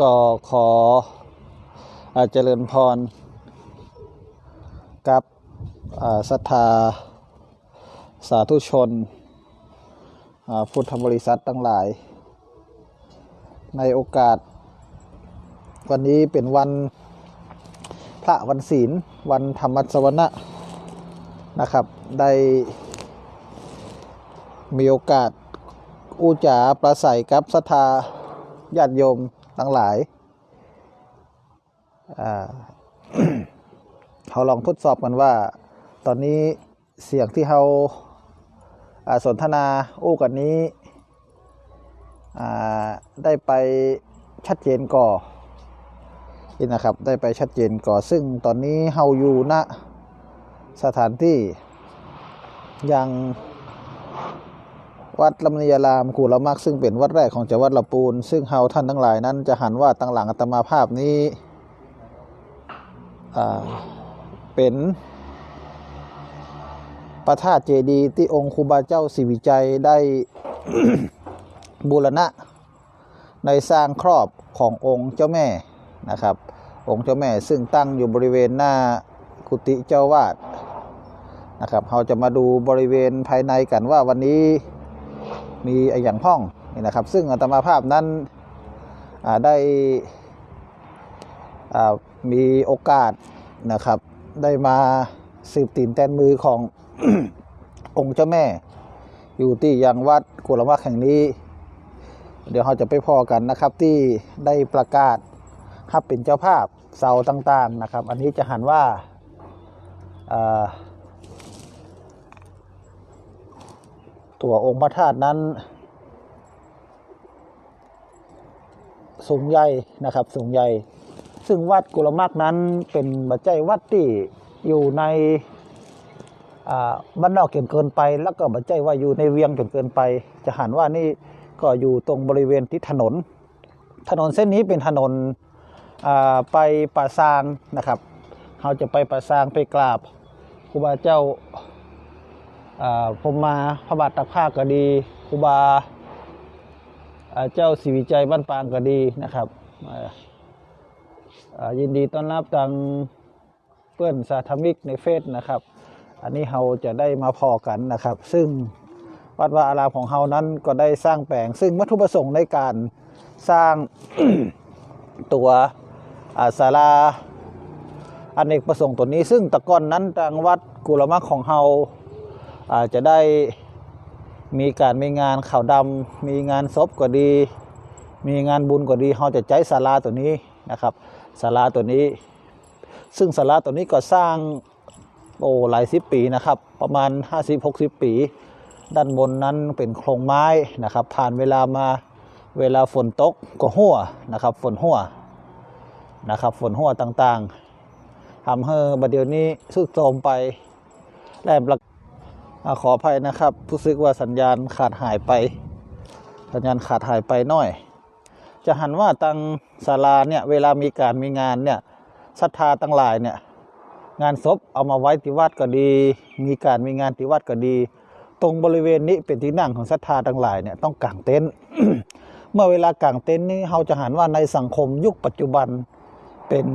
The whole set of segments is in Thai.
ก็ขออาเจริญพร กับศรัทธาสาธุชนพุทธบริษัททั้งหลาย ในโอกาส วันนี้เป็นวันพระวันศีล วันธรรมสวนะนะครับ ได้มีโอกาสอูจาประสัยกับศรัทธาญาติโยม ทั้งหลายเขาลองทดสอบกันว่า ตอนนี้เสียงที่เขาสนทนาอู้กันนี้ได้ไปชัดเจนก่อนี่นะครับ ได้ไปชัดเจนก่อซึ่งตอนนี้เฮาอยู่ณสถานที่ยัง วัดลำเนียรามกูละมักซึ่งเป็นวัดแรกของจังหวัดลำปูน ซึ่งเฮาท่านทั้งหลายนั้นจะหันว่าตั้งหลังอัตมาภาพนี้เป็นพระธาตุเจดีย์ที่องค์ครูบาเจ้าสิวิจัยได้บูรณะ ในสร้างครอบขององค์เจ้าแม่นะครับ องค์เจ้าแม่ซึ่งตั้งอยู่บริเวณหน้ากุฏิเจ้าวาดนะครับเราจะมาดูบริเวณภายในกันว่าวันนี้ มีไอ้อย่างห้องนี่นะครับ ซึ่งอาตมาภาพนั้นได้มีโอกาสนะครับ ได้มาสืบตีนแตนมือขององค์เจ้าแม่ อยู่ที่ยังวัดกุลมักแห่งนี้ เดี๋ยวเราจะไปพอกันนะครับที่ได้ประกาศฮับเป็นเจ้าภาพเสาต่างๆนะครับ อันนี้จะหันว่าอ่า ตัวองค์พระธาตุนั้น สูงใหญ่นะครับ สูงใหญ่ ซึ่งวัดกุลมักนั้นเป็นบัจจัยวัดที่อยู่ในบ้านนอกเกินเกินไป แล้วก็บัจจัยว่าอยู่ในเวียงจนเกินไป จะหันว่านี่ก็อยู่ตรงบริเวณที่ถนน ถนนเส้นนี้เป็นถนนไปป่าซางนะครับเราจะไปป่าซางไปกราบครูบาเจ้า ผมมาพระบาทตักผ้าก็ดีครูบาเจ้าศรีวิจัยบ้านปางก็ดีนะครับยินดีต้อนรับทางเพื่อนสาธมิกในเฟซนะครับ อันนี้เราจะได้มาพอกันนะครับ ซึ่งวัดวาอารามของเรานั้นก็ได้สร้างแปลง ซึ่งวัตถุประสงค์ในการสร้างตัวอาศาลาอเนกประสงค์ตัวนี้ ซึ่งตะกอนนั้นทางวัดกุลมะของเรา อาจจะได้มีการมีงานข่าวดำมีงานศพก็ดี มีงานบุญก็ดีเราจะใช้ศาลาตัวนี้นะครับศาลาตัวนี้ ซึ่งศาลาตัวนี้ก็สร้างโอ้หลายสิบปีนะครับ ประมาณ 50-60 ปี ด้านบนนั้นเป็นโครงไม้นะครับ ผ่านเวลามาเวลาฝนตกก็หัวนะครับ ฝนหัวนะครับฝนหัวต่างๆทำให้บัดเดี๋ยวนี้สุดโทรมไปและประ อขออภัยนะครับรู้สึกว่าสัญญาณขาดหายไป สัญญาณขาดหายไปหน่อย จะหันว่าตังศาลาเนี่ยเวลามีการมีงานเนี่ยศรัทธาตั้งหลายเนี่ยงานศพเอามาไว้ที่วัดก็ดี มีการมีงานที่วัดก็ดี ตรงบริเวณนี้เป็นที่นั่งของศรัทธาทั้งหลายเนี่ยต้องกางเต็นท์เมื่อเวลากางเต็นท์นี้เราจะหันว่าในสังคมยุคปัจจุบันเป็น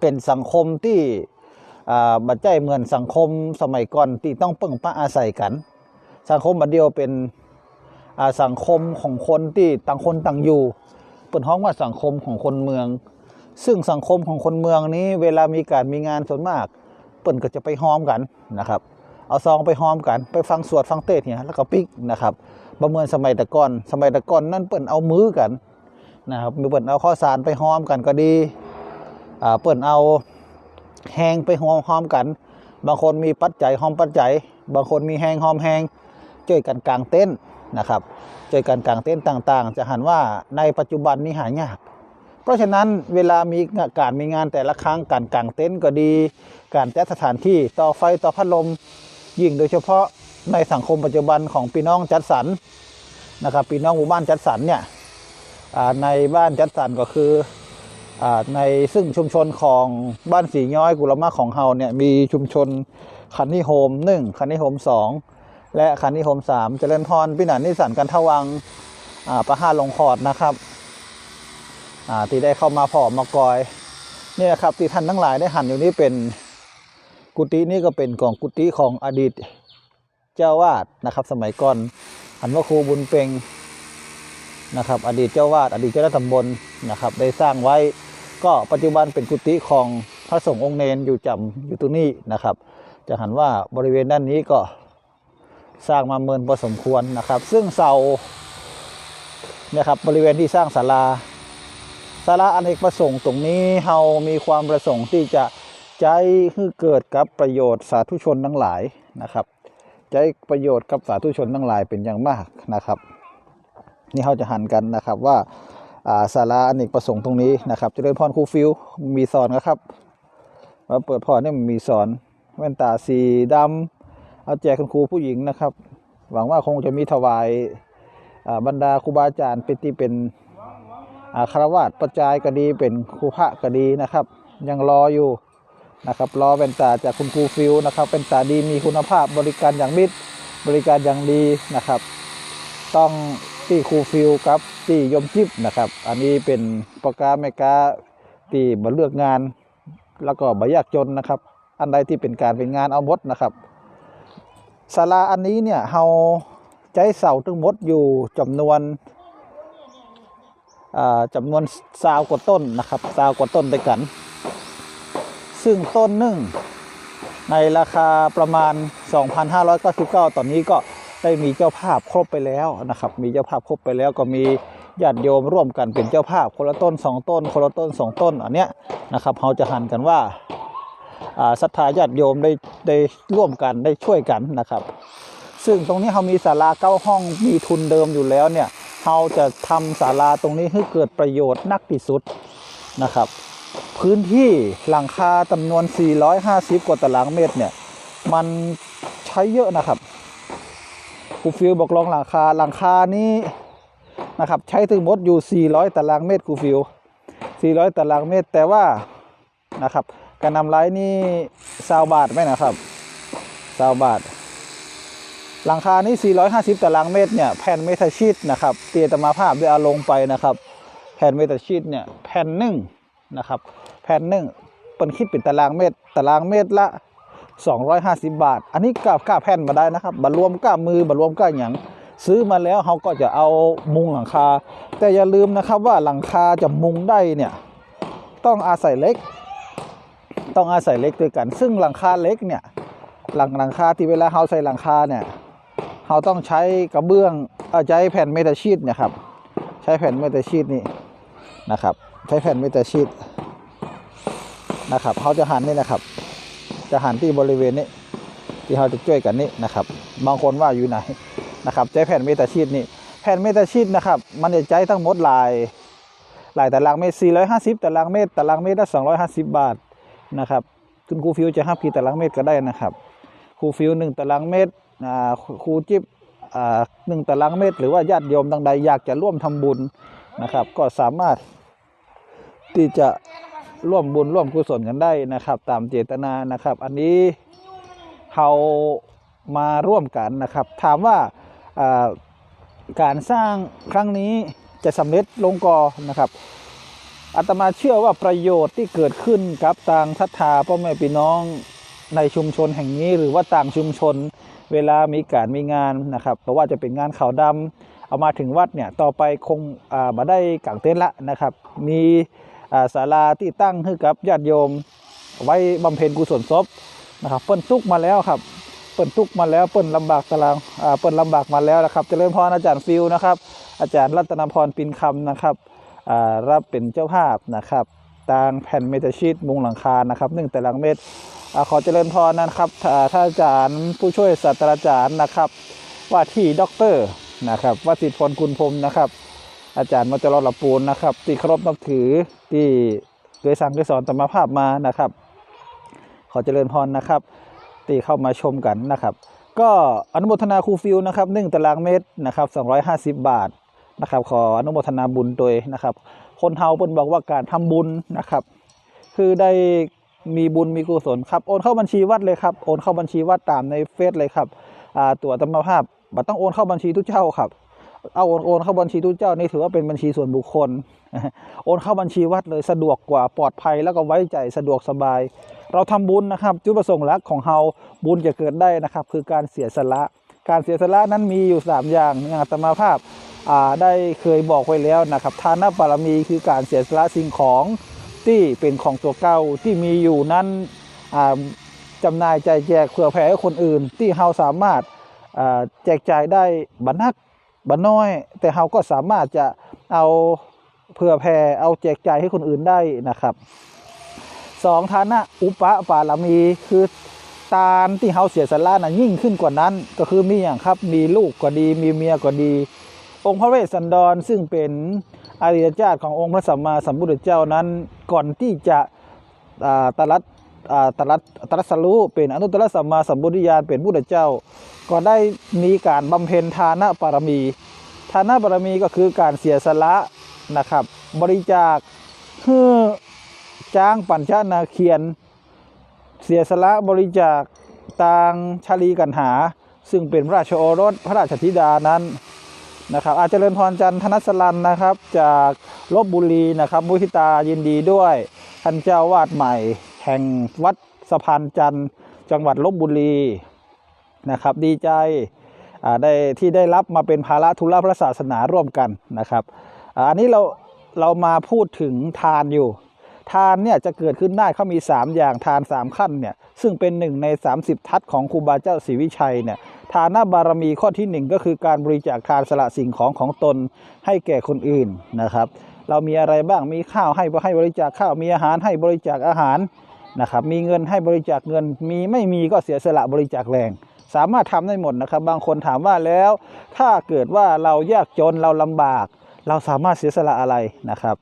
เป็นสังคมที่ บัดใจเหมือนสังคมสมัยก่อนที่ต้องปึ่งป้าอาศัยกัน สังคมบัดเดียวเป็นสังคมของคนที่ต่างคนต่างอยู่เปิดห้องว่าสังคมของคนเมือง ซึ่งสังคมของคนเมืองนี้เวลามีการมีงานส่วนมาก เปิ่นก็จะไปห้อมกันนะครับ เอาซองไปห้อมกันไปฟังสวดฟังเทศเนี่ยแล้วก็ปิ๊กนะครับบ่เมือนสมัยแต่ก่อนสมัยแต่ก่อนนั่นเปิ่นเอามือกันนะครับมีเปิ่นเอาข้าวสารไปห้อมกันก็ดีเปิ่นเอา แหงไปหอมหอมกัน บางคนมีปัจจัยหอมปัจจัย บางคนมีแหงหอมแหงช่วยกันกลางเต้นนะครับช่วยกันกลางเต้นต่างๆ จะหันว่าในปัจจุบันนี้หายาก เพราะฉะนั้นเวลามีการมีงานแต่ละครั้งการกลางเต็นก็ดี การจัดสถานที่ต่อไฟต่อพัดลมยิ่งโดยเฉพาะในสังคมปัจจุบันของพี่น้องจัดสรรนะครับพี่น้องหมู่บ้านจัดสรรเนี่ยในบ้านจัดสรรก็คือ ในซึ่งชุมชนของบ้านสีย้อยกุลมะของเฮาเนี่ยมีชุมชนคันนิโฮมหนึ่งคันนิโฮมสองและคันนิโฮมสามเจริญพรพินันนิสันกันทวังประห้าลงคอดนะครับที่ได้เข้ามาพอมากอยนี่นะครับที่ท่านทั้งหลายได้หันอยู่นี่เป็นกุฏินี่ก็เป็นของกุฏิของอดีตเจ้าวาดนะครับ สมัยก่อนหันว่าครูบุญเปงนะครับ อดีตเจ้าวาดอดีตเจ้าหน้าตำบลนะครับ ได้สร้างไว้ ก็ปัจจุบันเป็นกุฏิของพระสงฆ์องค์เนนอยู่จำอยู่ตรงนี้นะครับ จะหันว่าบริเวณด้านนี้ก็สร้างมาเมินพอสมควรนะครับ ซึ่งเสาเนี่ยครับบริเวณที่สร้างศาลาศาลาอเนกประสงค์ตรงนี้เฮามีความประสงค์ที่จะใจให้เกิดกับประโยชน์สาธุชนทั้งหลายนะครับใจประโยชน์กับสาธุชนทั้งหลายเป็นอย่างมากนะครับ นี่เขาจะหันกันนะครับว่า ศาลาอเนกประสงค์ตรงนี้นะครับเจริญพรครูฟิวมีสอนนะครับมาเปิดพอเนี่ยมีสอนแว่นตาสีดำเอาแจกคุณครูผู้หญิงนะครับ หวังว่าคงจะมีถวายบรรดาครูบาอาจารย์เป็นที่เป็นคารวาสประจายก็ดีเป็นครูพระก็ดีนะครับ ยังรออยู่นะครับรอแว่นตาจากคุณครูฟิวนะครับเป็นตาดีมีคุณภาพบริการอย่างมิตรบริการอย่างดีนะครับ ต้อง ที่ครูฟิลครับที่ยมจิบนะครับ อันนี้เป็นปากกาแมกาที่บเลือกงาน แล้วก็บยากจนนะครับ อันใดที่เป็นการเป็นงานเอาหมดนะครับศาลาอันนี้เนี่ยเฮาใจเสาทั้งหมดอยู่จำนวนอ่าจำนวนซาวกว่าต้นนะครับซาวกว่าต้นด้วยกัน ซึ่งต้นหนึ่งในราคาประมาณ 2,599ตอนนี้ก็ ได้มีเจ้าภาพครบไปแล้วนะครับ มีเจ้าภาพครบไปแล้วก็มีญาติโยมร่วมกันเป็นเจ้าภาพคนละต้น 2 ต้น คนละต้น 2 ต้นอันเนี้ยนะครับเราจะหันกันว่าศรัทธาญาติโยมได้ได้ร่วมกันได้ช่วยกันนะครับ ซึ่งตรงนี้เรามีศาลาเก้าห้องมีทุนเดิมอยู่แล้วเนี่ยเราจะทำศาลาตรงนี้ให้เกิดประโยชน์นักที่สุดนะครับ พื้นที่หลังคาจำนวน 450 กว่าตารางเมตรเนี่ยมันใช้เยอะนะครับ คูฟิลบอกลองหลังคาหลังคานี้นะครับใช้ถึงหมดอยู่ 400 ตารางเมตรคูฟิล400 ตารางเมตรแต่ว่านะครับการนำไลน์นี่ซาวบาทไหมนะครับซาวบาทหลังคานี้ 450 ตารางเมตรเนี่ยแผ่นเมทัลชีตนะครับเตียตมาภาพได้เอาลงไปนะครับ แผ่นเมทัลชีตเนี่ยแผ่นหนึ่งนะครับแผ่นหนึ่งเป็นคิดเป็นตารางเมตร ตารางเมตรละ 250 บาท อันนี้กับก้าแผ่นมาได้นะครับบัรวมก้ามือบัรวมก้าหยังซื้อมาแล้วเขาก็จะเอามุงหลังคา แต่อย่าลืมนะครับว่าหลังคาจะมุงได้เนี่ยต้องอาศัยเล็ก ต้องอาศัยเล็กด้วยกัน ซึ่งหลังคาเล็กเนี่ยหลังหลังคาที่เวลาเขาใส่หลังคาเนี่ยเขาต้องใช้กระเบื้องเอาใช้แผ่นเมทัลชีตเนี่ยครับใช้แผ่นเมทัลชีตนี่นะครับ ใช้แผ่นเมทัลชีตนะครับเขาจะหันนี่นะครับ จะหันที่บริเวณนี้ ที่เราจะช่วยกันนี่นะครับ บางคนว่าอยู่ไหนนะครับใช้แผ่นเมตาชีตนี่แผ่นเมตาชีตนะครับ มันจะใช้ทั้งหมดลายหลายตารางเมตร 450 ตารางเมตร ตารางเมตรละ250 บาทนะครับคุณครูฟิวจะห้าพีตารางเมตรก็ได้นะครับครูฟิวหนึ่งตารางเมตรครูจิ๊บหนึ่งตารางเมตร หรือว่าญาติโยมดังใดอยากจะร่วมทำบุญนะครับ ก็สามารถที่จะ ร่วมบุญร่วมกุศลกันได้นะครับ ตามเจตนานะครับ อันนี้เรามาร่วมกันนะครับ ถามว่าการสร้างครั้งนี้จะสำเร็จลงกอนะครับอาตมาเชื่อว่าประโยชน์ที่เกิดขึ้นกับต่างศรัทธาพ่อแม่พี่น้องในชุมชนแห่งนี้ หรือว่าต่างชุมชน เวลามีการมีงานนะครับเพราะว่าจะเป็นงานขาวดำเอามาถึงวัดเนี่ยต่อไปคงมาได้กางเต็นท์ละนะครับ มี ศาลาที่ตั้งให้กับญาติโยม ไว้บำเพ็ญกุศลศพนะครับเปิ้นทุกมาแล้วครับเปิ้นทุกมาแล้วเปิ้นลำบากตารางอ่าเปิ้นลำบากมาแล้วนะครับเจริญพรอาจารย์ฟิวนะครับ อาจารย์รัตนพรปินคำนะครับอ่ารับเป็นเจ้าภาพนะครับตางแผ่นเมตาชีตมุงหลังคานะครับหนึ่งตารางเมตรอ่าขอเจริญพรนะครับท่านอาจารย์ผู้ช่วยศาสตราจารย์นะครับ ว่าที่ด็อกเตอร์นะครับวสิทธิ์พลคุณพรมนะครับ อาจารย์มัจจรลปูนนะครับที่เคารพนับถือที่เคยสั่งเคยสอนธรรมภาพมานะครับ ขอเจริญพรนะครับที่เข้ามาชมกันนะครับ ก็อนุโมทนาครูฟิวนะครับหนึ่งตารางเมตรนะครับ 250 บาทนะครับ ขออนุโมทนาบุญโดยนะครับ คนเฮาเพิ่นบอกว่าการทำบุญนะครับ คือได้มีบุญมีกุศลครับโอนเข้าบัญชีวัดเลยครับโอนเข้าบัญชีวัดตามในเฟซเลยครับตัวธรรมภาพบัต้องโอนเข้าบัญชีทุกเจ้าครับ เอาโอนโอนเข้าบัญชีทุกเจ้านี่ถือว่าเป็นบัญชีส่วนบุคคล โอนเข้าบัญชีวัดเลยสะดวกกว่าปลอดภัยแล้วก็ไว้ใจสะดวกสบาย เราทำบุญนะครับ จุดประสงค์หลักของเฮาบุญจะเกิดได้นะครับ คือการเสียสละ การเสียสละนั้นมีอยู่ 3 อย่างอย่างอาตมาภาพาได้เคยบอกไว้แล้วนะครับทานบารมีคือการเสียสละสิ่งของที่เป็นของตัวเก่าที่มีอยู่นั้นจำหน่ายใจแจกเผื่อแผ่ให้คนอื่น ที่เฮาสามารถาแจกจ่ายได้บันนัก บันน้อย แต่เฮาก็สามารถจะเอาเผื่อแผ่เอาแจกจ่ายให้คนอื่นได้นะครับสองฐานะอุปปารมีคือตานที่เฮาเสียสละนะยิ่งขึ้นกว่านั้น ก็คือมีอย่างครับมีลูกก็ดีมีเมียก็ดี องค์พระเวสสันดรซึ่งเป็นอริยเจ้าขององค์พระสัมมาสัมพุทธเจ้านั้นก่อนที่จะตรัสตรัสตรัสรู้เป็นอนุตตรสัมมาสัมพุทธญาณเป็นพุทธเจ้า ก็ได้มีการบำเพ็ญทานะปารมี ทานะบารมีก็คือการเสียสละนะครับ บริจาคเพื่อจ้างปัญชนาเคียน เสียสละบริจาคต่างชาลีกันหา ซึ่งเป็นพระราชโอรสพระราชธิดานั้นนะครับ อาจเริญพรจันทนสลันนะครับ จากลบบุรีนะครับมุทิตายินดีด้วยท่านเจ้าวาดใหม่ แห่งวัดสะพานจันทร์จังหวัดลบบุรี นะครับ ดีใจได้ที่ได้รับมาเป็นภาระธุระพระศาสนาร่วมกันนะครับอันนี้เราเรามาพูดถึงทานอยู่ ทานเนี่ยจะเกิดขึ้นได้เขามี 3 อย่างทาน 3 ขั้นเนี่ยซึ่งเป็นหนึ่งใน 30 ทัศของครูบาเจ้าศรีวิชัยเนี่ยทานบารมีข้อที่ 1 ก็คือการบริจาคทานสละสิ่งของของตนให้แก่คนอื่นนะครับ เรามีอะไรบ้างมีข้าวให้ให้บริจาคข้าวมีอาหารให้บริจาคอาหารนะครับมีเงินให้บริจาคเงินมีไม่มีก็เสียสละบริจาคแรง สามารถทำได้หมดนะครับ บางคนถามว่าแล้ว ถ้าเกิดว่าเรายากจนเราลำบาก เราสามารถเสียสละอะไรนะครับ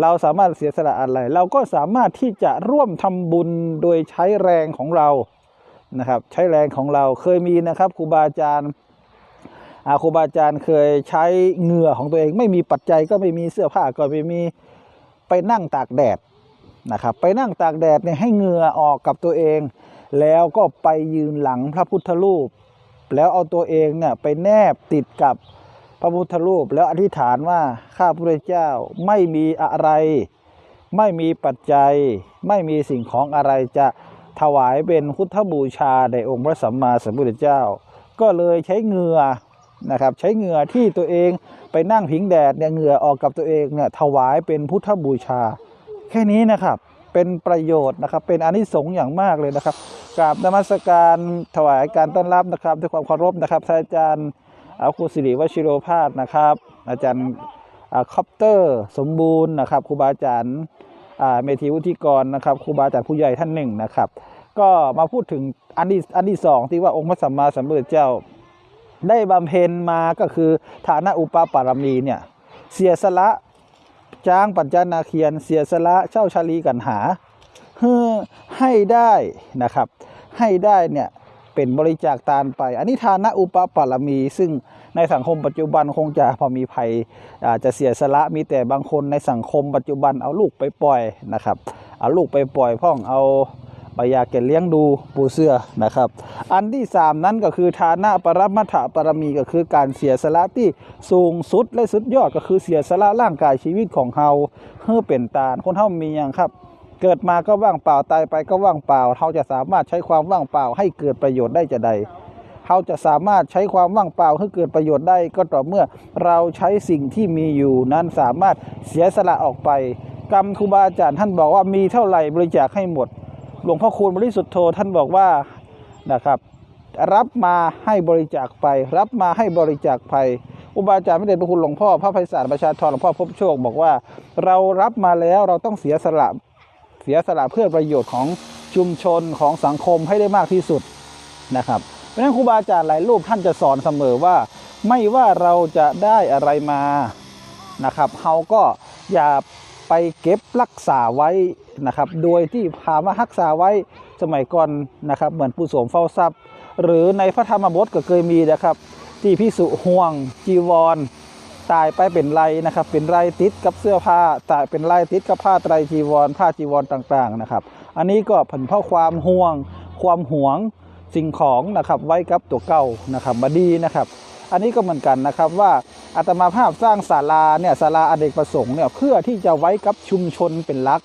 เราสามารถเสียสละอะไร เราก็สามารถที่จะร่วมทำบุญโดยใช้แรงของเรานะครับ ใช้แรงของเราเคยมีนะครับครูบาอาจารย์อาครูบาอาจารย์เคยใช้เหงื่อของตัวเอง ไม่มีปัจจัยก็ไม่มีเสื้อผ้าก็ไม่มีไปนั่งตากแดดนะครับ ไปนั่งตากแดดเนี่ยให้เหงื่อออกกับตัวเอง แล้วก็ไปยืนหลังพระพุทธรูป แล้วเอาตัวเองเนี่ยไปแนบติดกับพระพุทธรูป แล้วอธิษฐานว่าข้าพระเจ้าไม่มีอะไร ไม่มีปัจจัย ไม่มีสิ่งของอะไรจะถวายเป็นพุทธบูชาในองค์พระสัมมาสัมพุทธเจ้า ก็เลยใช้เหงื่อนะครับใช้เหงื่อที่ตัวเองไปนั่งผิงแดดเนี่ยเหงื่อออกกับตัวเองเนี่ยถวายเป็นพุทธบูชา แค่นี้นะครับ เป็นประโยชน์นะครับ เป็นอนิสงส์อย่างมากเลยนะครับกราบนมัสการถวายการต้อนรับนะครับ ด้วยความเคารพนะครับท่านอาจารย์อาครูสิริวชิโรภาสนะครับ อาจารย์คอปเตอร์สมบูรณ์นะครับครูบาอาจารย์เมธีวุฒิกรนะครับครูบาอาจารย์ผู้ใหญ่ท่านหนึ่งนะครับ ก็มาพูดถึงอันที่อันที่สองที่ว่าองค์พระสัมมาสัมพุทธเจ้า ได้บำเพ็ญมาก็คือฐานะอุปปารมีเนี่ยเสียสละ จ้างปัญจนาเคียนเสียสละเช่าชาลีกันหาให้ได้นะครับ ให้ได้เนี่ยเป็นบริจาคทานไป อันนี้ทานะอุปปารมี ซึ่งในสังคมปัจจุบันคงจะพอมีภัยอาจจะเสียสละมีแต่บางคนในสังคมปัจจุบันเอาลูกไปปล่อยนะครับเอาลูกไปปล่อยพ่องเอา ปยาเก็เลี้ยงดูปูเสื้อนะครับ อันที่สามนั้นก็คือฐานะปรมัตถปรมีก็คือการเสียสละที่สูงสุดและสุดยอดก็คือเสียสละร่างกายชีวิตของเฮาเพื่อเป็นตาคนเฮามีอย่างครับ เกิดมาก็ว่างเปล่าตายไปก็ว่างเปล่าเราจะสามารถใช้ความว่างเปล่าให้เกิดประโยชน์ได้จะใดเราจะสามารถใช้ความว่างเปล่าให้เกิดประโยชน์ได้ก็ต่อเมื่อเราใช้สิ่งที่มีอยู่นั้นสามารถเสียสละออกไป กรรมครูบาอาจารย์ท่านบอกว่ามีเท่าไหร่บริจาคให้หมด หลวงพ่อคูณบริสุทธโธท่านบอกว่านะครับ รับมาให้บริจาคไป รับมาให้บริจาคไปอุบาอาจารย์ไม่ได้ประคุณหลวงพ่อพระไพศาลประชาธรหลวงพ่อพบโชค บอกว่า เรารับมาแล้วเราต้องเสียสละเสียสละเพื่อประโยชน์ของชุมชนของสังคมให้ได้มากที่สุดนะครับเพราะฉะนั้นครูบาอาจารย์หลายรูปท่านจะสอนเสมอว่า ไม่ว่าเราจะได้อะไรมานะครับเราก็อย่าไปเก็บรักษาไว้ นะครับ โดยที่พามารักษาไว้สมัยก่อนนะครับ เหมือนผู้สวมเฝ้าทรัพย์ หรือในพระธรรมบทก็เคยมีนะครับ ที่พิสุห่วงจีวร ตายไปเป็นไรนะครับ เป็นไรติดกับเสื้อผ้าตายเป็นไรติดกับผ้าไตรจีวร ผ้าจีวรต่างๆนะครับ อันนี้ก็ผลเพราะความห่วง ความหวงสิ่งของนะครับไว้กับตัวเก่านะครับมาดีนะครับ อันนี้ก็เหมือนกันนะครับว่าอาตมาภาพสร้างศาลาเนี่ยศาลาอเนกประสงค์เนี่ยเพื่อที่จะไว้กับชุมชนเป็นหลัก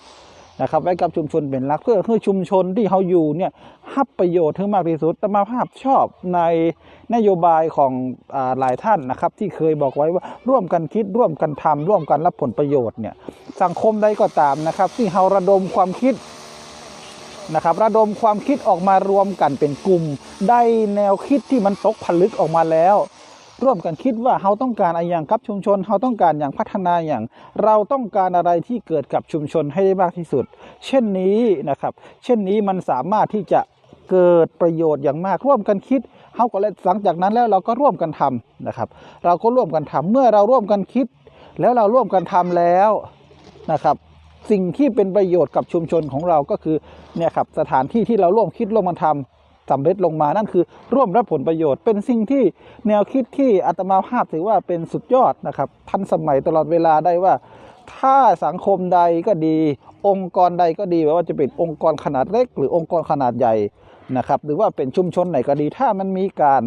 นะครับไว้กับชุมชนเป็นหลักเพื่อให้ชุมชนที่เขาอยู่เนี่ยรับประโยชน์ถึงมากที่สุดอาตมาภาพชอบในนโยบายของอหลายท่านนะครับ ที่เคยบอกไว้ว่าร่วมกันคิดร่วมกันทำร่วมกันรับผลประโยชน์เนี่ยสังคมใดก็ตามนะครับ ที่เขาระดมความคิดนะครับระดมความคิดออกมารวมกันเป็นกลุ่ม ได้แนวคิดที่มันตกผลึกออกมาแล้ว ร่วมกันคิดว่าเราต้องการอะไรอย่างกับชุมชนเราต้องการอย่างพัฒนาอย่าง เราต้องการอะไรที่เกิดกับชุมชนให้ได้มากที่สุด เช่นนี้นะครับ เช่นนี้มันสามารถที่จะเกิดประโยชน์อย่างมากร่วมกันคิดเขาก็เลยหลังจากนั้นแล้วเราก็ร่วมกันทำนะครับ เราก็ร่วมกันทำเมื่อเราร่วมกันคิด แล้วเราร่วมกันทำแล้วนะครับ สิ่งที่เป็นประโยชน์กับชุมชนของเราก็คือเนี่ยครับสถานที่ที่เราร่วมคิดร่วมกันทำ สำเร็จลงมานั่นคือร่วมรับผลประโยชน์ เป็นสิ่งที่แนวคิดที่อาตมาภาพถือว่าเป็นสุดยอดนะครับทันสมัยตลอดเวลาได้ว่า ถ้าสังคมใดก็ดี องค์กรใดก็ดีไม่ว่าจะเป็นองค์กรขนาดเล็ก หรือองค์กรขนาดใหญ่นะครับหรือว่าเป็นชุมชนไหนก็ดี ถ้ามันมีการ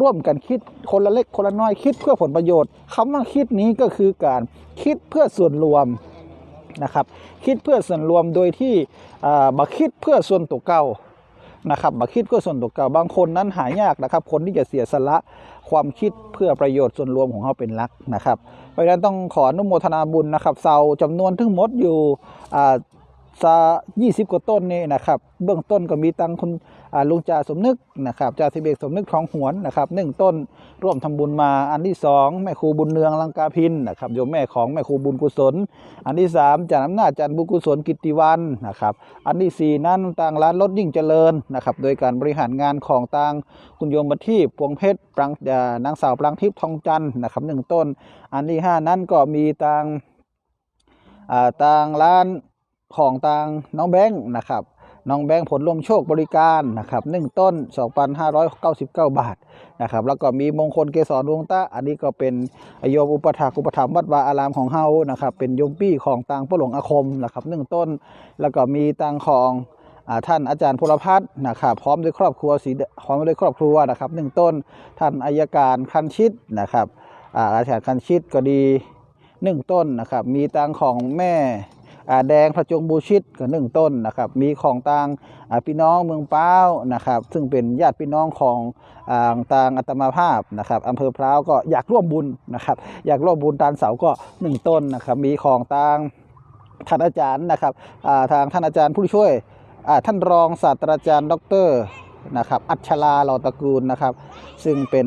ร่วมกันคิดคนละเล็กคนละน้อยคิดเพื่อผลประโยชน์คำว่าคิดนี้ก็คือการคิดเพื่อส่วนรวมนะครับคิดเพื่อส่วนรวมโดยที่อ่าบัคิดเพื่อส่วนตัวเก่า นะครับบัคิดเพื่อส่วนตัวเก่าบางคนนั้นหายากนะครับ คนที่จะเสียสละความคิดเพื่อประโยชน์ส่วนรวมของเขาเป็นหลักนะครับ เพราะฉะนั้นต้องขออนุโมทนาบุญนะครับเสาจำนวนทั้งหมดอยู่อ่าซา20กว่าต้นนี่นะครับ เบื้องต้นก็มีตังคุณ ลุงจ่าสมนึกนะครับจ่าสิเบกสมนึกทองหวนนะครับหนึ่งต้นร่วมทำบุญมาอันที่สองแม่ครูบุญเนืองลังกาพินนะครับโยมแม่ของแม่ครูบุญกุศล อันที่สามจารย์อำนาจันบุญกุศลกิตติวันนะครับอันที่สี่นั้นต่างร้านรถยิ่งเจริญนะครับโดยการบริหารงานของต่างคุณโยมบัทีพวงเพชรปรังอ่านางสาวปรังทิพย์ทองจันนะครับหนึ่งต้น อันที่ห้านั้นก็มีต่างต่างร้านของต่างน้องแบงค์นะครับ น้องแบงค์ผลลมโชคบริการนะครับหนึ่งต้น 2,599 บาทนะครับแล้วก็มีมงคลเกสรดวงตาอันนี้ก็เป็นโยมอุปถากอุปถัมภ์วัดวาอารามของเฮานะครับเป็นโยมปี้ของต่างพระหลวงอาคมนะครับหนึ่งต้น แล้วก็มีต่างของท่านอาจารย์พลพัฒน์นะครับพร้อมด้วยครอบครัวสีพร้อมด้วยครอบครัวนะครับหนึ่งต้นท่านอายการคันชิตนะครับอาจารย์คันชิตก็ดีหนึ่งต้นนะครับมีต่างของแม่ แดงพระจงบูชิตก็หนึ่งต้นนะครับ มีของต่างพี่น้องเมืองเป้านะครับ ซึ่งเป็นญาติพี่น้องของต่างอัตมาภาพนะครับอำเภอพร้าวก็อยากร่วมบุญนะครับ อยากร่วมบุญตานเสาก็หนึ่งต้นนะครับ มีของต่างท่านอาจารย์นะครับทางท่านอาจารย์ผู้ช่วยท่านรองศาสตราจารย์ ดรนะครับอัชราล่าตระกูลนะครับ ซึ่งเป็น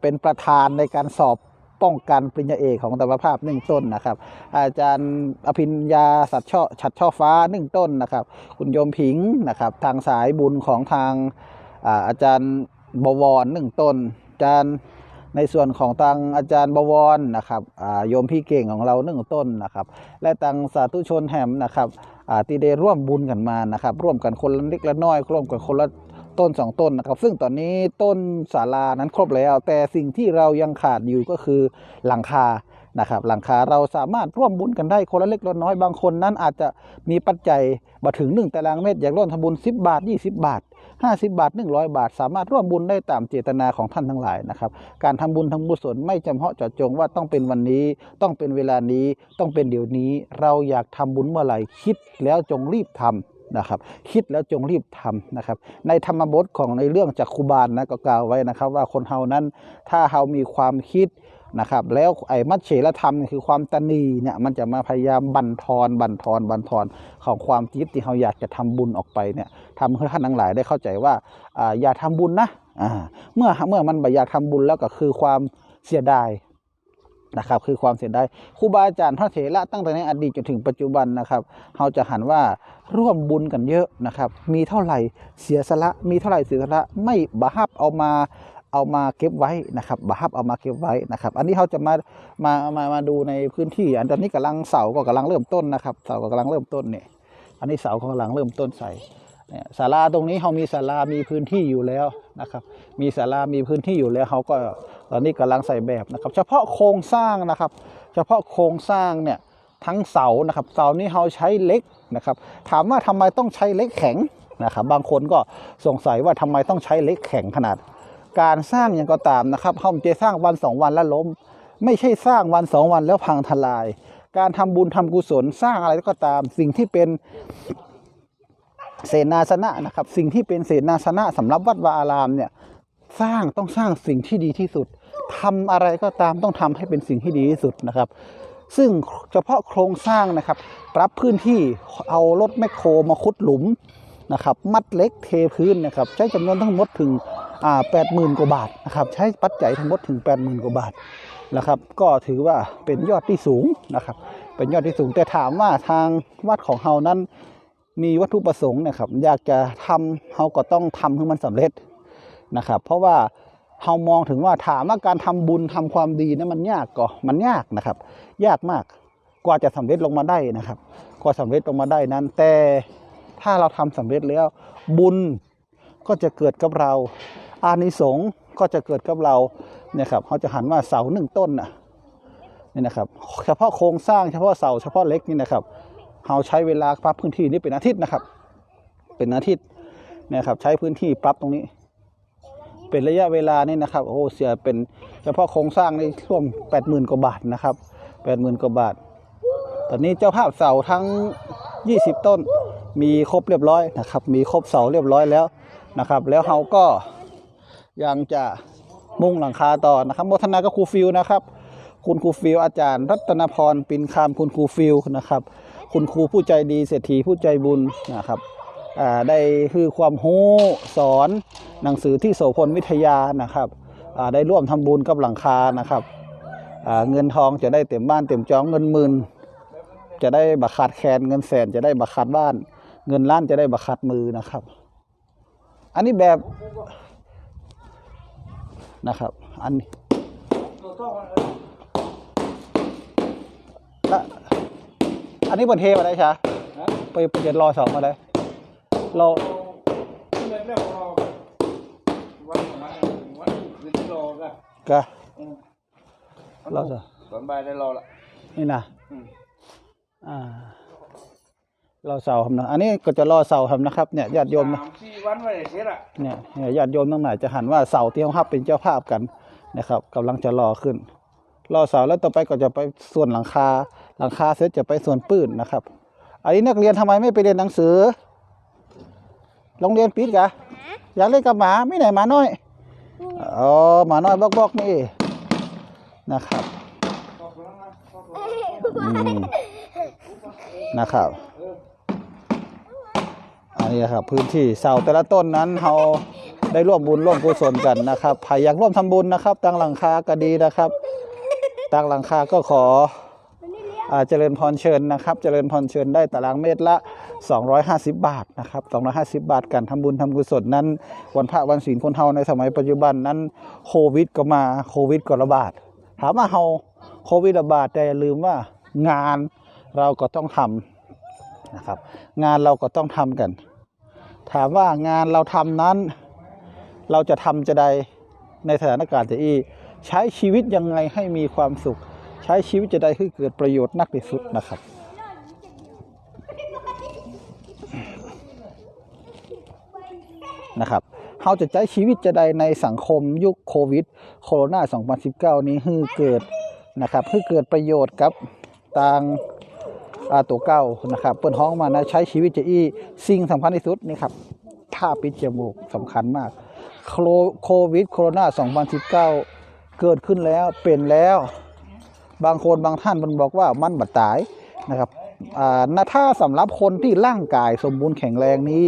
เป็นประธานในการสอบ ป้องกันปริญญาเอกของอัตมภาพหนึ่งต้นนะครับ อาจารย์อภิญญาสัตช่อฉัดช่อฟ้าหนึ่งต้นนะครับ คุณโยมผิงนะครับ ทางสายบุญของทางอาจารย์บวรหนึ่งต้น อาจารย์ในส่วนของทางอาจารย์บวรนะครับโยมพี่เก่งของเราหนึ่งต้นนะครับ และทางสาธุชนแหมนะครับอ่าที่ได้ร่วมบุญกันมานะครับ ร่วมกันคนละเล็กละน้อยร่วมกันคนละ ต้นสองต้นนะครับ ซึ่งตอนนี้ต้นศาลานั้นครบแล้ว แต่สิ่งที่เรายังขาดอยู่ก็คือหลังคานะครับหลังคาเราสามารถร่วมบุญกันได้คนละเล็กละน้อยบางคนนั้นอาจจะมีปัจจัยมาถึง 1 ตารางเมตรอยากร่วมทำบุญ 10 บาท 20 บาท 50 บาท 100 บาท สามารถร่วมบุญได้ตามเจตนาของท่านทั้งหลายนะครับการทำบุญทำบุญสนไม่จำเพาะเจาะจงว่าต้องเป็นวันนี้ ต้องเป็นเวลานี้ต้องเป็นเดี๋ยวนี้ เราอยากทำบุญเมื่อไหร่คิดแล้วจงรีบทำ นะครับ คิดแล้วจงรีบทำนะครับ ในธรรมบทของในเรื่องจากคุบาลนะก็กล่าวไว้นะครับ ว่าคนเฮานั้นถ้าเฮามีความคิดนะครับ แล้วไอ้มัจเฉรธรรมคือความตนีเนี่ยมันจะมาพยายามบั่นทอนบั่นทอนบั่นทอนของความคิดที่เราอยากจะทำบุญออกไปเนี่ยทำให้ท่านทั้งหลายได้เข้าใจว่าอ่าอย่าทำบุญนะอ่าเมื่อเมื่อมันบ่อยากทำบุญแล้วก็คือความเสียดาย นะครับ คือความเสียดายครูบาอาจารย์พระเถระตั้งแต่ในอดีตจนถึงปัจจุบันนะครับเราจะหันว่าร่วมบุญกันเยอะนะครับ มีเท่าไหร่เสียสละมีเท่าไหร่เสียสละไม่บาฮับเอามาเอามาเก็บไว้นะครับบาฮับเอามาเก็บไว้นะครับ อันนี้เขาจะมามามามาดูในพื้นที่ อันตอนนี้กำลังเสาก็กำลังเริ่มต้นนะครับเสาก็กำลังเริ่มต้นเนี่ยอันนี้เสาก็กำลังเริ่มต้นใส่ เนี่ยศาลาตรงนี้เขามีศาลามีพื้นที่อยู่แล้วนะครับ มีศาลามีพื้นที่อยู่แล้วเขาก็ตอนนี้กำลังใส่แบบนะครับ เฉพาะโครงสร้างนะครับ เฉพาะโครงสร้างเนี่ยทั้งเสานะครับ เสานี้เขาใช้เหล็กนะครับ ถามว่าทำไมต้องใช้เหล็กแข็งนะครับ บางคนก็สงสัยว่าทำไมต้องใช้เหล็กแข็งขนาด การสร้างอย่างก็ตามนะครับเขาจะสร้างวันสองวันแล้วล้ม ไม่ใช่สร้างวันสองวันแล้วพังทลาย การทำบุญทำกุศลสร้างอะไรก็ตาม สิ่งที่เป็น เสนาสนะนะครับ สิ่งที่เป็นเสนาสนะสำหรับวัดวาอารามเนี่ยสร้างต้องสร้างสิ่งที่ดีที่สุดทำอะไรก็ตามต้องทำให้เป็นสิ่งที่ดีที่สุดนะครับ ซึ่งเฉพาะโครงสร้างนะครับ ปรับพื้นที่เอารถแมคโครมาขุดหลุมนะครับ มัดเล็กเทพื้นนะครับ ใช้จำนวนทั้งหมดถึงอ่าแปดหมื่นกว่าบาทนะครับ ใช้ปัจจัยทั้งหมดถึงแปดหมื่นกว่าบาทนะครับ ก็ถือว่าเป็นยอดที่สูงนะครับ เป็นยอดที่สูงแต่ถามว่าทางวัดของเฮานั้น มีวัตถุประสงค์นะครับ อยากจะทำเฮาก็ต้องทำให้มันสำเร็จนะครับ เพราะว่าเฮามองถึงว่าถามว่าการทำบุญทำความดีนั้นมันยากก็มันยากนะครับ ยากมากกว่าจะสำเร็จลงมาได้นะครับกว่าสำเร็จลงมาได้นั้น แต่ถ้าเราทำสำเร็จแล้ว บุญก็จะเกิดกับเรา อานิสงส์ก็จะเกิดกับเราเนี่ยครับเขาจะหันว่าเสาหนึ่งต้นน่ะนี่นะครับ เฉพาะโครงสร้างเฉพาะเสาเฉพาะเล็กนี่นะครับ เราใช้เวลาปรับพื้นที่นี่เป็นอาทิตย์นะครับ เป็นอาทิตย์นะครับ ใช้พื้นที่ปรับตรงนี้ เป็นระยะเวลานี่นะครับ โอ้เสียเป็นเฉพาะโครงสร้างนี่ร่วมแปดหมื่นกว่าบาทนะครับแปดหมื่นกว่าบาท ตอนนี้เจ้าภาพเสาทั้ง20ต้นมีครบเรียบร้อยนะครับ มีครบเสาเรียบร้อยแล้วนะครับ แล้วเราก็ยังจะมุ่งหลังคาต่อนะครับโมทนากับครูฟิวนะครับ คุณครูฟิวอาจารย์ รัตนพรปินคามคุณครูฟิวนะครับ คุณครูผู้ใจดีเศรษฐีผู้ใจบุญนะครับได้คือความรู้สอนหนังสือที่โสพลวิทยานะครับได้ร่วมทำบุญกับหลังคานะครับเงินทองจะได้เต็มบ้านเต็มจองเงินหมื่นจะได้บักขาดแคนเงินแสนจะได้บักขาดบ้าน เงินล้านจะได้บักขาดมือนะครับ อันนี้แบบนะครับ อันนี้ อะอันนี้บนเทมาได้ใช่ไปไปเจ็ดรอสองมาได้เราเรื่องของเราวันของมันวันคือที่รอก็กะเราจะตอนบ่ายได้รอละนี่นะอืมอ่าเราเสาครับนะอันนี้ก็จะรอเสาครับนะครับเนี่ยญาติโยมนะสามสี่วันไว้เสร็จละเนี่ยเนี่ยญาติโยมทั้งหลายจะหันว่าเสาที่เขาครับเป็นเจ้าภาพกันนะครับกำลังจะรอขึ้น รอเสาแล้วต่อไปก็จะไปส่วนหลังคา หลังคาเสร็จจะไปส่วนปืนนะครับ อันนี้นักเรียนทำไมไม่ไปเรียนหนังสือ โรงเรียนปิดกะอยากเล่นกับหมาไม่ไหนหมาน้อยอ๋อหมาน้อยบอกบอกๆนี่นะครับอืมนะครับอันนี้นะครับพื้นที่เสาแต่ละต้นนั้นเราได้ร่วมบุญร่วมกุศลกันนะครับใครอยากร่วมทำบุญนะครับ ตั้งหลังคาก็ดีนะครับ ตั้งหลังคาก็ขออ่า เจริญพรเชิญนะครับ เจริญพรเชิญได้ตารางเมตรละ 250 บาทนะครับ250 บาทการทำบุญทำกุศลนั้น วันพระวันศีลคนเฮาในสมัยปัจจุบันนั้นโควิดก็มาโควิดก็ระบาด ถามว่าเฮาโควิดระบาดแต่อย่าลืมว่างานเราก็ต้องทำนะครับ งานเราก็ต้องทำกัน ถามว่างานเราทำนั้น เราจะทำจะใดในสถานการณ์จะอีใช้ชีวิตยังไงให้มีความสุข ใช้ชีวิตจะใดให้เกิดประโยชน์นักที่สุดนะครับนะครับเราจะใช้ชีวิตจะใดในสังคมยุคโควิดโคโรนา2019 นี้ให้เกิดนะครับให้เกิดประโยชน์กับต่างอาตัวเก้านะครับเปิ้นห้องมานะใช้ชีวิตจะอี้สิ่งสำคัญที่สุดนี่ครับผ้าปิดจมูกสำคัญมากโคโรโควิดโคโรนา2019 เกิดขึ้นแล้วเป็นแล้ว บางคนบางท่านมันบอกว่ามันบัดตายนะครับอ่าถ้าสำหรับคนที่ร่างกายสมบูรณ์แข็งแรงนี้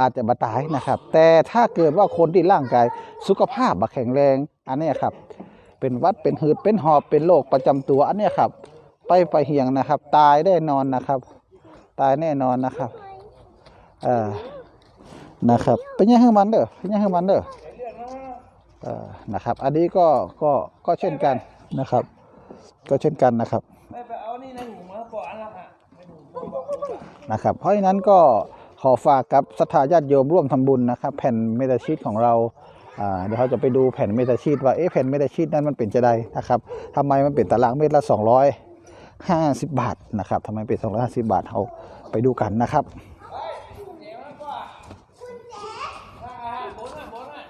อาจจะบัดตายนะครับ แต่ถ้าเกิดว่าคนที่ร่างกายสุขภาพบัแข็งแรงอันนี้ครับ เป็นวัดเป็นหืดเป็นหอบเป็นโรคประจำตัวอันนี้ครับ ไปไปเหียงนะครับ ตายแน่นอนนะครับ ตายแน่นอนนะครับเอ่านะครับเป็นยังไงมันเด้อเป็นยังไงมันเด้อเอ่านะครับ อันนี้ก็ก็ก็เช่นกันนะครับ ก็เช่นกันนะครับไม่ไปเอานี่ในหมูมาปอนละฮะในหมูนะครับ เพราะฉะนั้นก็ขอฝากกับศรัทธาญาติโยมร่วมทำบุญนะครับ แผ่นเมตาชีตของเราเดี๋ยวเขาจะไปดูแผ่นเมตาชีตว่าเอ๊ะแผ่นเมตาชีตนั้นมันเป็นจะใดนะครับทำไมมันเป็นตารางเมตรละ250 บาทนะครับทำไมเป็น250 บาทเขาไปดูกันนะครับ บนอะบนอะ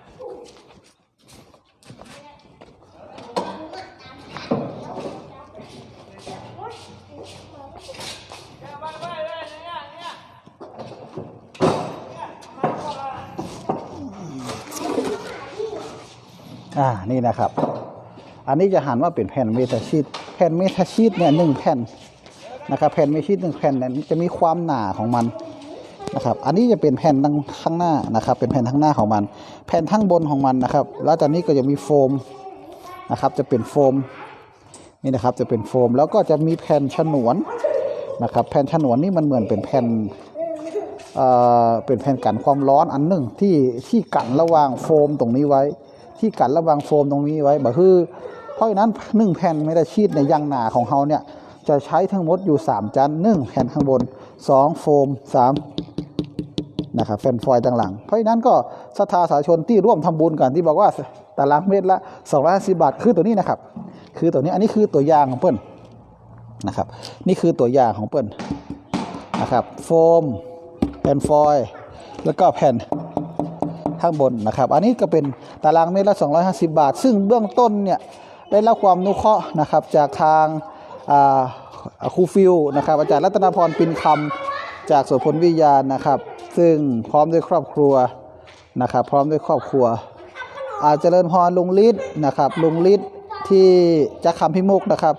อ่านี่นะครับ อันนี้จะหันว่าเป็นแผ่นเมทาชีตแผ่นเมทาชีตเนี่ยหนึ่งแผ่นนะครับแผ่นเมทาชีตหนึ่งแผ่นเนี่ยจะมีความหนาของมันนะครับ อันนี้จะเป็นแผ่นทางข้างหน้านะครับ เป็นแผ่นข้างหน้าของมัน แผ่นข้างบนของมันนะครับ แล้วตอนนี้ก็จะมีโฟมนะครับ จะเป็นโฟมนี่นะครับ จะเป็นโฟม แล้วก็จะมีแผ่นฉนวนนะครับ แผ่นฉนวนนี่มันเหมือนเป็นแผ่นเอ่อเป็นแผ่นกันความร้อนอันหนึ่งที่ที่กันระหว่างโฟมตรงนี้ไว้ ที่กันระว่างโฟมตรงนี้ไว้บ่คือ เพราะฉะนั้นหนึ่งแผ่นไม่ได้ชีดในยางหนาของเขาเนี่ยจะใช้ทั้งหมดอยู่ 3จันหนึ่งแผ่นข้างบน 2 โฟม 3 นะครับแฟนฟอยล์ต่างหลัง เพราะฉะนั้นก็ศรัทธาสาชนที่ร่วมทำบุญกันที่บอกว่าตารางเมตรละ250บาทคือตัวนี้นะครับ คือตัวนี้อันนี้คือตัวอย่างของเปิ้ลนะครับ นี่คือตัวอย่างของเปิ้ลนะครับ โฟม แผ่นฟอยล์แล้วก็แผ่น ข้างบนนะครับ อันนี้ก็เป็นตารางเมตรละ 250 บาท ซึ่งเบื้องต้นเนี่ยได้รับความนุเคราะห์นะครับจากทางอครูฟิลนะครับ อาจารย์รัตนพรปินคำจากสวนพลวิทยานะครับ ซึ่งพร้อมด้วยครอบครัวนะครับ พร้อมด้วยครอบครัว อาจเจริญพรลุงฤทธิ์นะครับลุงฤทธิ์ที่จักคำพิมุกนะครับ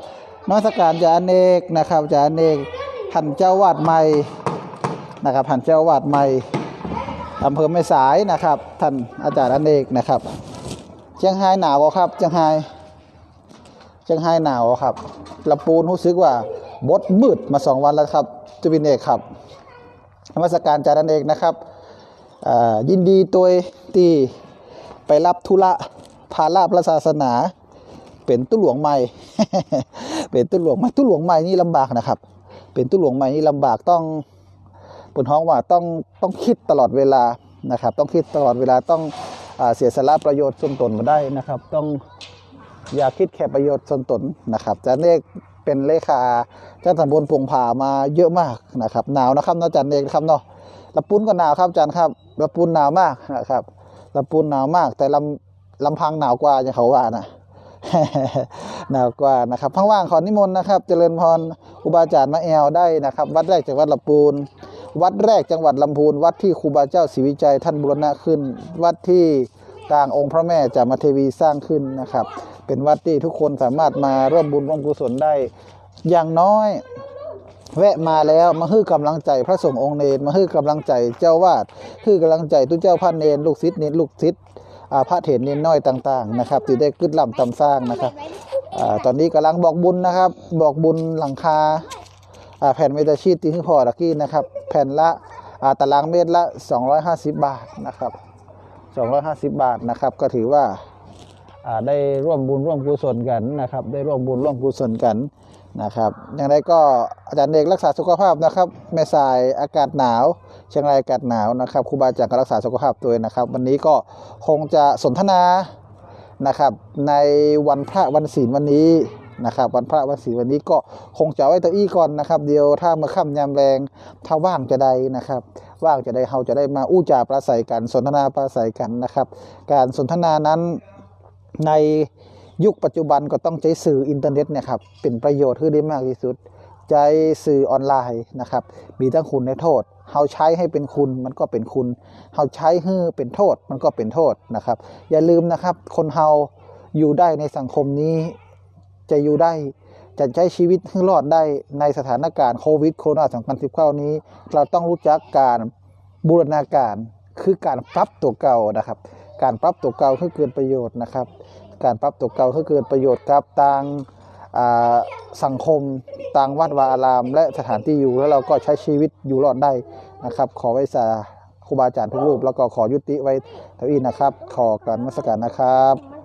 นมัสการจาเนกนะครับจาเนกท่านเจ้าวาดใหม่นะครับท่านเจ้าวาดใหม่ อำเภอแม่สายนะครับ ท่านอาจารย์อเนกนะครับเชียงไฮ้หนาวบ่ครับเชียงไฮ้เชียงไฮ้หนาวครับลำปูนรู้สึกว่าบดมืดมาสองวันแล้วครับจุบินเอกครับนมัสการอาจารย์อเนกนะครับยินดีตัวที่ไปรับธุระภาระพระศาสนา เป็นตุ้หลวงใหม่ เป็นตุ้หลวงใหม่ตุ้หลวงใหม่นี่ลำบากนะครับ เป็นตุ้หลวงใหม่นี่ลำบากต้อง บนท้องว่าต้องต้องคิดตลอดเวลานะครับ ต้องคิดตลอดเวลาต้องอเสียสละประโยชน์ส่วนตนมาได้นะครับ ต้องอย่าคิดแค่ประโยชน์ส่วนตนนะครับจารย์เอกเป็นเลขาเจ้าตำบลพงผามาเยอะมากนะครับ หนาวนะครับเนาะอาจารย์เอกครับเนาะลำปูนก็หนาวครับจารย์ครับลำปูนหนาวมากนะครับลำปูนหนาวมาก แต่ลำลำพังหนาวกว่าอย่างเขาว่านะหนาวกว่านะครับพังว่างขอนิมนต์นะครับ เจริญพรครูบาจารย์มาแอลได้นะครับ วัดแรกจากวัดลำปูน วัดแรกจังหวัดลำพูน วัดที่ครูบาเจ้าศรีวิจัยท่านบูรณะขึ้น วัดที่กลางองค์พระแม่จามาเทวีสร้างขึ้นนะครับ เป็นวัดที่ทุกคนสามารถมาร่วมบุญร่วมกุศลได้อย่างน้อยแวะมาแล้วมาฮื้อกำลังใจพระสงฆ์องค์เนรมาฮื้อกำลังใจเจ้าวาดฮื้อกำลังใจตุเจ้าพระเนรลูกศิษย์เนรลูกศิษย์อพระเถรเนรน้อยต่าง ๆ นะครับที่ได้ขึ้นลำตำสร้างนะครับอตอนนี้กำลังบอกบุญนะครับ บอกบุญหลังคา แผ่นเมตาชีตที่พอตะกี้นะครับ แผ่นละอาตารางเมตรละ 250 บาทนะครับ 250 บาทนะครับ ก็ถือว่าอ่าได้ร่วมบุญร่วมกุศลกันนะครับ ได้ร่วมบุญร่วมกุศลกันนะครับอย่างไรก็อาจารย์เอกรักษาสุขภาพนะครับแม่สายอากาศหนาว เชียงรายอากาศหนาวนะครับครูบาอาจารย์ก็รักษาสุขภาพตัวเองนะครับ วันนี้ก็คงจะสนทนานะครับ ในวันพระวันศีลวันนี้ นะครับ วันพระวันศีลวันนี้ก็คงจะเอาไว้ตัวอี้ก่อนนะครับ เดียวถ้ามื่อค่ำยามแรงถ้าว่างจะได้นะครับว่างจะได้เราจะได้มาอู้จ่าประสัยกันสนทนาประสัยกันนะครับ การสนทนานั้นในยุคปัจจุบันก็ต้องใช้สื่ออินเทอร์เน็ตเนะครับเป็นประโยชน์ที่ได้มากที่สุดใจสื่อออนไลน์นะครับ มีทั้งคุณและโทษเฮาใช้ให้เป็นคุณมันก็เป็นคุณเฮาใช้ให้เป็นโทษมันก็เป็นโทษนะครับ อย่าลืมนะครับ คนเฮาอยู่ได้ในสังคมนี้ จะอยู่ได้ จะใช้ชีวิตให้รอดได้ในสถานการณ์โควิดโควิด2019 นี้ เราต้องรู้จักการบูรณาการคือการปรับตัวเก่านะครับ การปรับตัวเก่าคือเกิดประโยชน์นะครับ การปรับตัวเก่าคือเกิดประโยชน์กับต่างอ่าสังคมต่างวัดวาอาราม และสถานที่อยู่แล้วเราก็ใช้ชีวิตอยู่รอดได้นะครับ ขอไว้สาครูบาอาจารย์ทุกรูป แล้วก็ขอยุติไว้เท่านี้นะครับ ขอการนมัสการนะครับ